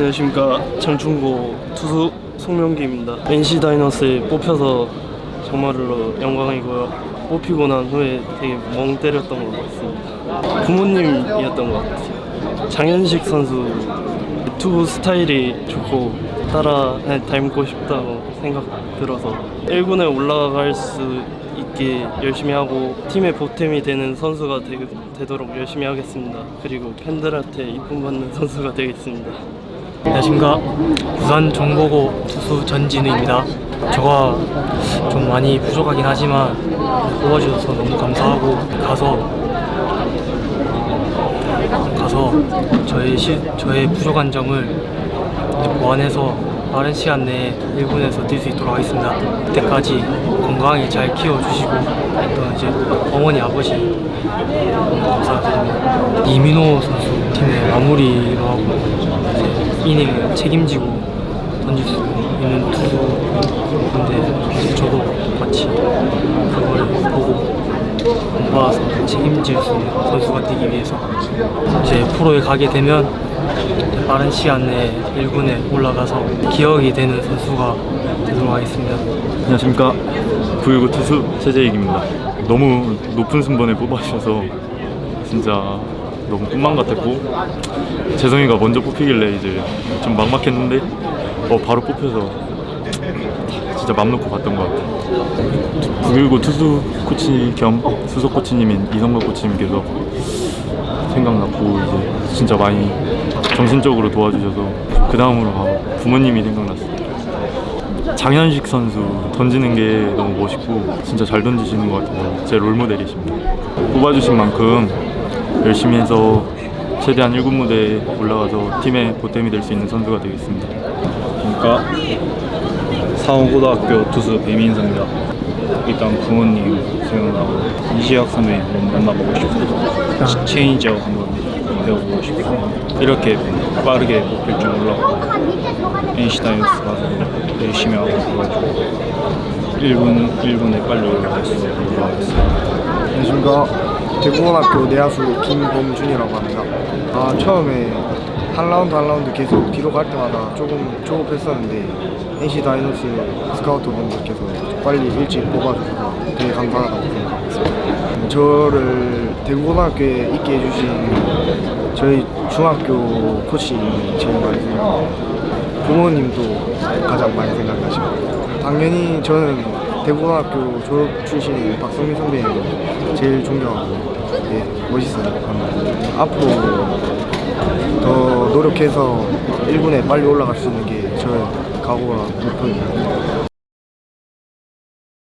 안녕하십니까 장충고 투수 송명기입니다. NC 다이너스에 뽑혀서 정말로 영광이고요. 뽑히고 난 후에 되게 멍 때렸던 것 같습니다. 부모님이었던 것 같아요. 장현식 선수 투구 스타일이 좋고 따라 닮고 싶다고 생각 들어서 1군에 올라갈 수 있게 열심히 하고 팀의 보탬이 되는 선수가 되, 되도록 열심히 하겠습니다. 그리고 팬들한테 이쁨 받는 선수가 되겠습니다. 안녕하십니까. 부산 정보고 투수 전진우입니다. 저가 좀 많이 부족하긴 하지만 뽑아주셔서 너무 감사하고 가서 가서 저의 시, 저의 부족한 점을 보완해서 빠른 시간 내에 1군에서 뛸 수 있도록 하겠습니다. 그때까지 건강하게 잘 키워주시고 또 이제 어머니 아버지 감사드립니다. 이민호 선수 팀의 마무리로 하고 이닝을 책임지고 던질 수 있는 투수인데 저도 똑같이 그걸 보고 공부해서 책임질 수 있는 선수가 되기 위해서 이제 프로에 가게 되면 빠른 시간 내에 1군에 올라가서 기억이 되는 선수가 되도록 하겠습니다. 안녕하십니까 919 투수 최재익입니다 너무 높은 순번에 뽑아주셔서 진짜 너무 꿈만 같았고 재성이가 먼저 뽑히길래 이제 좀 막막했는데 어 바로 뽑혀서 진짜 맘 놓고 봤던 것 같아요 919 투수 코치 겸 수석 코치님인 이성근 코치님께서 생각났고 이제 진짜 많이 정신적으로 도와주셔서 그 다음으로 바로 부모님이 생각났어요 장현식 선수 던지는 게 너무 멋있고 진짜 잘 던지시는 것 같아서 제 롤모델이십니다. 뽑아주신 만큼 열심히 해서 최대한 1군 무대에 올라가서 팀의 보탬이 될 수 있는 선수가 되겠습니다. 그러니까 상호고등학교 투수 배민서입니다. 일단 부모님 생각나고 이시학 선배님 만나보고 싶고 치- 체인지업 한번 배워보고 싶고 이렇게 빠르게 줄 몰랐고 NC 다이너스 가서 열심히 하고 그래가지고 1군, 1군에 빨리 올라가서 올라가겠습니다. 안녕하십니까 대구고등학교 내야수 김범준이라고 합니다. 아 처음에 한 라운드 한 라운드 계속 뒤로 갈 때마다 조금 조급했었는데 NC 다이노스 스카우트 분들께서 빨리 일찍 뽑아주셔서 되게 감사하다고 생각했습니다. 저를 대구고등학교에 있게 해주신 저희 중학교 코치님이 제일 많이 생각합니다 부모님도 가장 많이 생각나십니다. 당연히 저는 대구고등학교 졸업 출신인 박성민 선배님 제일 존경하고 예, 멋있어요. 음, 앞으로 더 노력해서 1군에 빨리 올라갈 수 있는 게 저의 각오와 목표입니다.